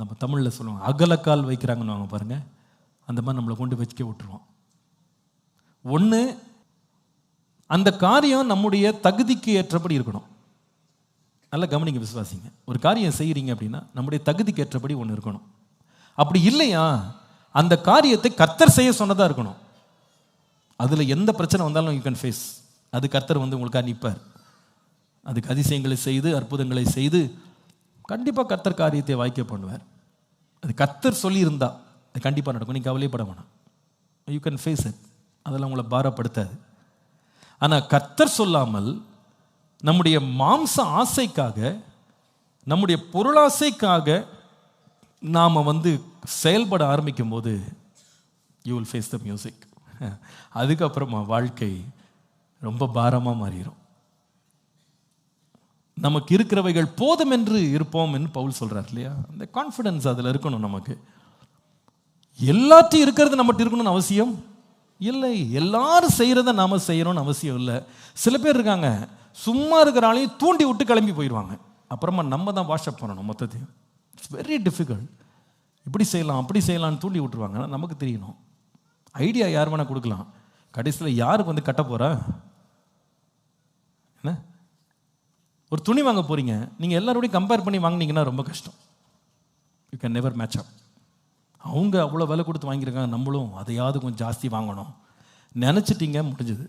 நம்ம தமிழில் சொல்லுவோம் அகலக்கால் வைக்கிறாங்கன்னு வாங்க பாருங்கள் அந்த மாதிரி நம்மளை கொண்டு வச்சுக்க விட்டுருவோம். ஒன்று அந்த காரியம் நம்முடைய தகுதிக்கு ஏற்றபடி இருக்கணும். நல்லா கவனிங்க விசுவாசிங்க. ஒரு காரியம் செய்கிறீங்க அப்படின்னா நம்முடைய தகுதிக்கு ஏற்றபடி ஒன்று இருக்கணும். அப்படி இல்லையா அந்த காரியத்தை கர்த்தர் செய்ய சொன்னதாக இருக்கணும். அதில் எந்த பிரச்சனை வந்தாலும் யூ கேன் ஃபேஸ் அது கர்த்தர் வந்து உங்களுக்காக நிற்பார் அதுக்கு அதிசயங்களை செய்து அற்புதங்களை செய்து கண்டிப்பாக கர்த்தர் காரியத்தை வாய்க்க பண்ணுவார். அது கத்தர் சொல்லியிருந்தா அது கண்டிப்பாக நடக்கும். நீ கவலையப்பட வேணாம். யூ கேன் ஃபேஸ் இட் அதெல்லாம் உங்களை பாரப்படுத்தாது. ஆனால் கத்தர் சொல்லாமல் நம்முடைய மாம்ச ஆசைக்காக நம்முடைய பொருளாசைக்காக நாம் வந்து செயல்பட ஆரம்பிக்கும் போது you will face the music அதுக்கப்புறமா வாழ்க்கை ரொம்ப பாரமாக மாறிடும் நமக்கு இருக்கிறவைகள் போதும் என்று இருப்போம் என்று பவுல் சொல்றார் இல்லையா? அந்த கான்ஃபிடன்ஸ் அதில் இருக்கணும் நமக்கு. எல்லாத்தையும் இருக்கிறது நம்மகிட்ட இருக்கணும்னு அவசியம் இல்லை. எல்லாரும் செய்கிறத நாம் செய்யணும்னு அவசியம் இல்லை. சில பேர் இருக்காங்க சும்மா இருக்கிற ஆளையும் தூண்டி விட்டு கிளம்பி போயிடுவாங்க. அப்புறமா நம்ம தான் வாஷப் பண்ணணும் மொத்தத்தையும். இட்ஸ் வெரி டிஃபிகல்ட் இப்படி செய்யலாம் அப்படி செய்யலாம்னு தூண்டி விட்டுருவாங்க. நமக்கு தெரியணும். ஐடியா யார் வேணால் கொடுக்கலாம். கடைசியில் யாருக்கு வந்து கட்ட போறா? என்ன? ஒரு துணி வாங்க போகிறீங்க நீங்கள் எல்லாரோடையும் கம்பேர் பண்ணி வாங்குனீங்கன்னா ரொம்ப கஷ்டம். You can never match up அவங்க அவ்வளோ விலை கொடுத்து வாங்கியிருக்காங்க நம்மளும் அதையாவது கொஞ்சம் ஜாஸ்தி வாங்கணும். நினச்சிட்டீங்க முடிஞ்சது.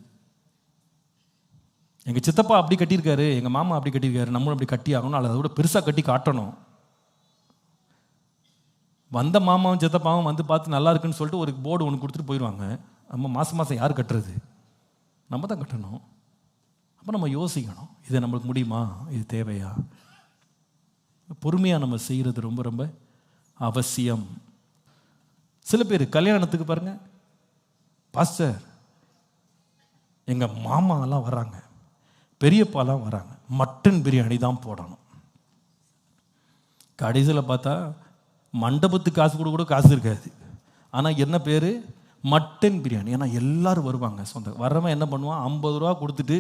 எங்கள் சித்தப்பா அப்படி கட்டியிருக்காரு எங்கள் மாமா அப்படி கட்டியிருக்காரு நம்மளும் அப்படி கட்டி ஆகணும் அல்லது அதை விட பெருசாக கட்டி காட்டணும். வந்த மாமாவும் சித்தப்பாவும் வந்து பார்த்து நல்லா இருக்குன்னு சொல்லிட்டு ஒரு போர்டு ஒன்று கொடுத்துட்டு போயிடுவாங்க நம்ம மாதம் மாதம் யார் கட்டுறது? நம்ம தான் கட்டணும். அப்போ நம்ம யோசிக்கணும் இது நம்மளுக்கு முடியுமா? இது தேவையா? பொறுமையாக நம்ம செய்கிறது ரொம்ப ரொம்ப அவசியம். சில பேர் கல்யாணத்துக்கு பாருங்கள் பாஸ்டர் எங்கள் மாமாலாம் வராங்க பெரியப்பாலாம் வராங்க மட்டன் பிரியாணி தான் போடணும். கடைசியில் பார்த்தா மண்டபத்துக்கு காசு கூட கூட காசு இருக்காது. ஆனால் என்ன பேர்? மட்டன் பிரியாணி. ஏன்னா எல்லோரும் வருவாங்க சொந்த வர்றவன் என்ன பண்ணுவான்? ஐம்பது ரூபா கொடுத்துட்டு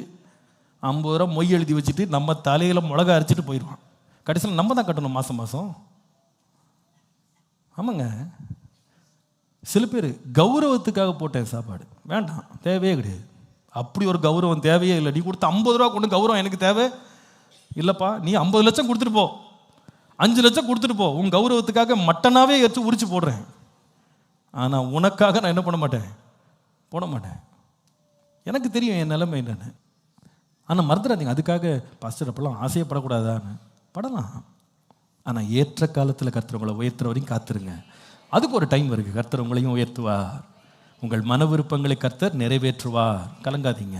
ஐம்பது ரூபா மொய் எழுதி வச்சுட்டு நம்ம தலையில் மிளகா அரைச்சிட்டு போயிடுவான் கடைசியில் நம்ம தான் கட்டணும் மாதம் மாதம் ஆமாங்க. சில பேர் கௌரவத்துக்காக போட்டேன் சாப்பாடு. வேண்டாம் தேவையே கிடையாது. அப்படி ஒரு கௌரவம் தேவையே இல்லை. நீ கொடுத்த ஐம்பது ரூபா கொண்டு கௌரவம் எனக்கு தேவை? இல்லைப்பா நீ ஐம்பது லட்சம் கொடுத்துட்டு போ. அஞ்சு லட்சம் கொடுத்துட்டு போ. உன் கௌரவத்துக்காக மட்டனாவே எடுத்து உரிச்சு போடுறேன். ஆனால் உனக்காக நான் என்ன பண்ண மாட்டேன்? போட மாட்டேன். எனக்கு தெரியும் என் நிலைமை என்னென்னு. ஆனால் மறந்துடாதீங்க. அதுக்காக பாஸ்டர் அப்போல்லாம் ஆசையப்படக்கூடாதான்னு. படலாம். ஆனால் ஏற்ற காலத்தில் கர்த்தர் உங்களை உயர்த்துற வரையும் காத்துருங்க. அதுக்கு ஒரு டைம் இருக்குது கர்த்தர் உங்களையும் உயர்த்துவார். உங்கள் மன விருப்பங்களை கர்த்தர் நிறைவேற்றுவார். கலங்காதீங்க.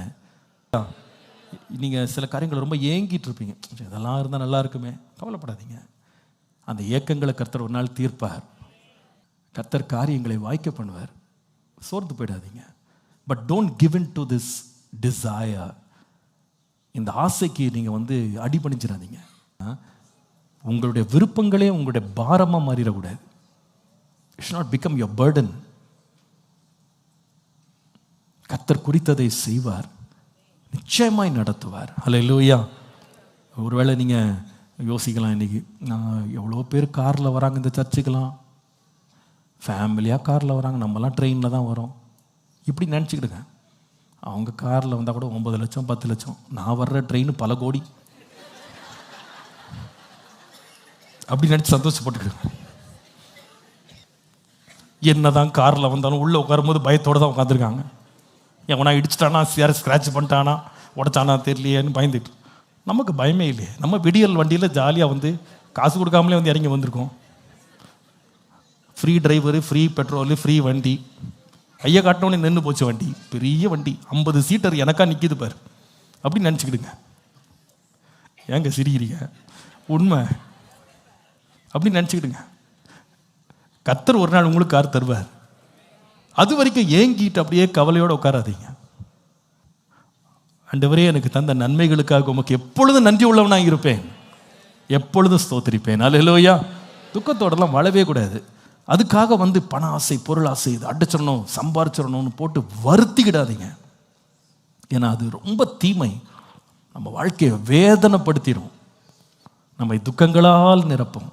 நீங்கள் சில காரியங்களை ரொம்ப ஏங்கிட்டு இருப்பீங்க. இதெல்லாம் இருந்தால் நல்லா இருக்குமே. கவலைப்படாதீங்க. அந்த ஏக்கங்களை கர்த்தர் ஒரு நாள் தீர்ப்பார். கர்த்தர் காரியங்களை வாய்க்க பண்ணுவார். சோர்ந்து போயிடாதீங்க. But don't give in to this desire இந்த ஆசைக்கு நீங்கள் வந்து அடிபணிஞ்சிடாதீங்க. ஆ? உங்களுடைய விருப்பங்களே உங்களுடைய பாரமாக மாறிடக்கூடாது. It's not become your burden கத்தர் குறித்ததை செய்வார். நிச்சயமாய் நடத்துவார். ஹalleluya ஒருவேளை நீங்கள் யோசிக்கலாம் இன்றைக்கி நான் எவ்வளோ பேர் காரில் வராங்க இந்த சர்ச்சுக்கெலாம் ஃபேமிலியாக காரில் வராங்க. நம்மலாம் ட்ரெயினில் தான் வரோம். இப்படி நினச்சிக்கிடுங்க. அவங்க காரில் வந்தால் கூட ஒன்பது லட்சம் பத்து லட்சம். நான் வர்ற ட்ரெயின் பல கோடி. அப்படி நினச்சி சந்தோஷப்பட்டுக்கிடுங்க என்னதான் காரில் வந்தாலும் உள்ளே உட்காரும்போது பயத்தோடு தான் உட்காந்துருக்காங்க எவனா இடிச்சிட்டானா சேர ஸ்க்ராட்ச் பண்ணிட்டானா உடச்சானா தெரியலையேன்னு பயந்துட்டு நமக்கு பயமே இல்லையே. நம்ம விடியல் வண்டியில் ஜாலியாக வந்து காசு கொடுக்காமலே வந்து இறங்கி வந்திருக்கோம். Free driver free petrol free வண்டி. கையை காட்டினோடனே நின்று போச்சு வண்டி. பெரிய வண்டி. ஐம்பது சீட்டர் எனக்கா நிற்கிது பாரு. அப்படின்னு நினச்சிக்கிடுங்க. ஏங்க சிரிக்கிறீங்க? உண்மை. அப்படின்னு நினச்சிக்கிடுங்க. கத்தர் ஒரு நாள் உங்களுக்கு கார் தருவார். அது வரைக்கும் ஏங்கிட்டு அப்படியே கவலையோடு உட்காராதீங்க. அண்டவரே எனக்கு தந்த நன்மைகளுக்காக உமக்கு எப்பொழுதும் நன்றி உள்ளவனாக இருப்பேன்? எப்பொழுதும் ஸ்தோத்திரிப்பேன். அல்லையா துக்கத்தோடலாம் வாழவே கூடாது. அதுக்காக வந்து பண ஆசை பொருள் ஆசை இது அடிச்சிடணும் சம்பாரிச்சிடணும்னு போட்டு வருத்திக்கிடாதீங்க. ஏன்னா அது ரொம்ப தீமை. நம்ம வாழ்க்கையை வேதனைப்படுத்திடும் நம்மை துக்கங்களால் நிரப்பும்.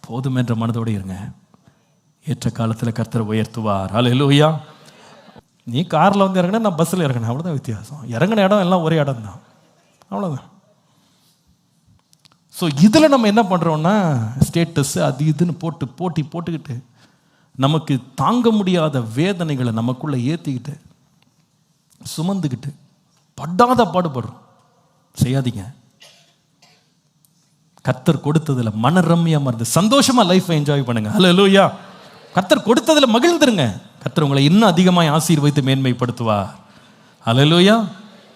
போதும் என்ற மனதோடு இருங்க. ஏற்ற காலத்தில் கர்த்தர் உயர்த்துவார். ஹalleluya நீ காரில் வந்து இறங்கினா நான் பஸ்ஸில் இறங்கினேன். அவ்வளோதான் வித்தியாசம். இறங்கின இடம் எல்லாம் ஒரே இடம் தான் அவ்வளோதான் ஸோ இதில் நம்ம என்ன பண்ணுறோம்னா ஸ்டேட்டஸ் அது இதுன்னு போட்டு போட்டி போட்டுக்கிட்டு நமக்கு தாங்க முடியாத வேதனைகளை நமக்குள்ளே ஏற்றிக்கிட்டு சுமந்துக்கிட்டு படாத பாடுபடுறோம். செய்யாதீங்க. கத்தர் கொடுத்ததில் மனரம்யமா இருந்து சந்தோஷமாக லைஃப்பை என்ஜாய் பண்ணுங்க. லூயா கத்தர் கொடுத்ததில் மகிழ்ந்துருங்க. கத்தர் உங்களை இன்னும் அதிகமாய் ஆசீர்வதித்து ஹலோ லூயா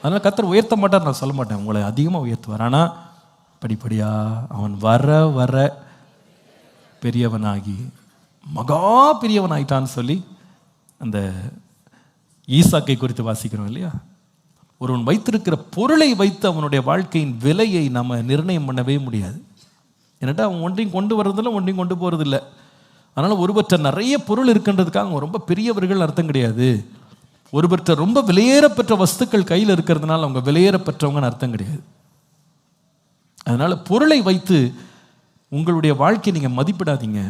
அதனால் கத்தர் உயர்த்த மாட்டார் நான் சொல்ல மாட்டேன். உங்களை அதிகமாக உயர்த்துவார். ஆனால் படிப்படியாக அவன் வர வர பெரியவனாகி மகா பெரியவனாயிட்டான்னு சொல்லி அந்த ஈசாக்கை குறித்து வாசிக்கிறோம் இல்லையா? ஒருவன் வைத்திருக்கிற பொருளை வைத்து அவனுடைய வாழ்க்கையின் விலையை நம்ம நிர்ணயம் பண்ணவே முடியாது. என்னட்டா அவன் ஒன்றையும் கொண்டு வர்றதில்ல ஒன்றையும் கொண்டு போகிறதில்ல அதனால் ஒருவற்ற நிறைய பொருள் இருக்கின்றதுக்காக அவங்க ரொம்ப பெரியவர்கள் அர்த்தம் கிடையாது. ஒருவற்ற ரொம்ப விலையேறப்பெற்ற வஸ்துக்கள் கையில் இருக்கிறதுனால அவங்க விலையேறப்பெற்றவங்கன்னு அர்த்தம் கிடையாது. அதனால் பொருளை வைத்து உங்களுடைய வாழ்க்கையை நீங்கள் மதிப்பிடாதீங்க.